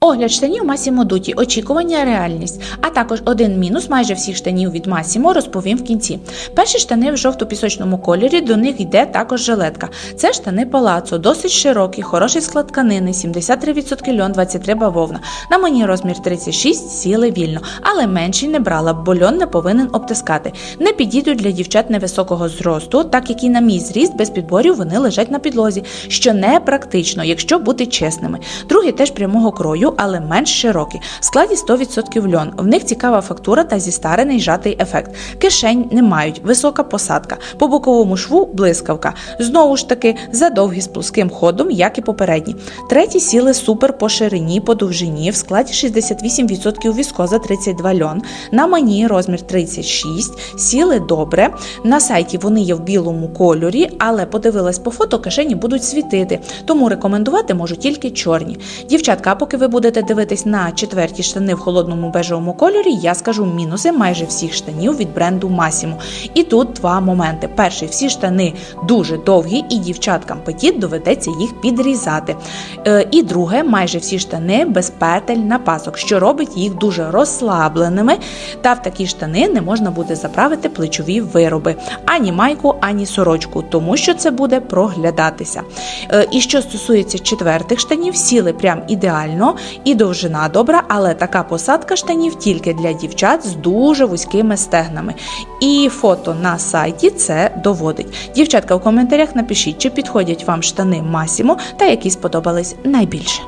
Огляд штанів Масімо Дуті, очікування, реальність, а також один мінус майже всіх штанів від Масімо розповім в кінці. Перші штани в жовто-пісочному кольорі, до них йде також жилетка. Це штани Палацо, досить широкі, хороший склад тканини, 73% льон, 23 бавовна. На мені розмір 36, сіли вільно, але менший не брала, бо льон не повинен обтискати. Не підійдуть для дівчат невисокого зросту, так як і на мій зріст без підборів вони лежать на підлозі, що не практично, якщо бути чесними. Другий теж прямого крою, але менш широкі. В складі 100% льон. В них цікава фактура та зістарений жатий ефект. Кишень не мають, висока посадка. По боковому шву блискавка. Знову ж таки, задовгі з плоским ходом, як і попередні. Треті сіли супер по ширині, по довжині, в складі 68% віскоза, 32 льон. На мені розмір 36, сіли добре. На сайті вони є в білому кольорі, але подивилась по фото, кишені будуть світити. Тому рекомендувати можу тільки чорні. Дівчатка, поки ви будете дивитись на четверті штани в холодному бежевому кольорі, я скажу мінуси майже всіх штанів від бренду Massimo. І тут два моменти. Перший, всі штани дуже довгі, і дівчаткам петіт доведеться їх підрізати. Е, і друге, майже всі штани без петель на пасок, що робить їх дуже розслабленими. Та в такі штани не можна буде заправити плечові вироби, ані майку, ані сорочку, тому що це буде проглядатися. Е, І що стосується четвертих штанів, сіли прям ідеально і довжина добра, але така посадка штанів тільки для дівчат з дуже вузькими стегнами. І фото на сайті це доводить. Дівчатка, в коментарях напишіть, чи підходять вам штани Масімо та які сподобались найбільше.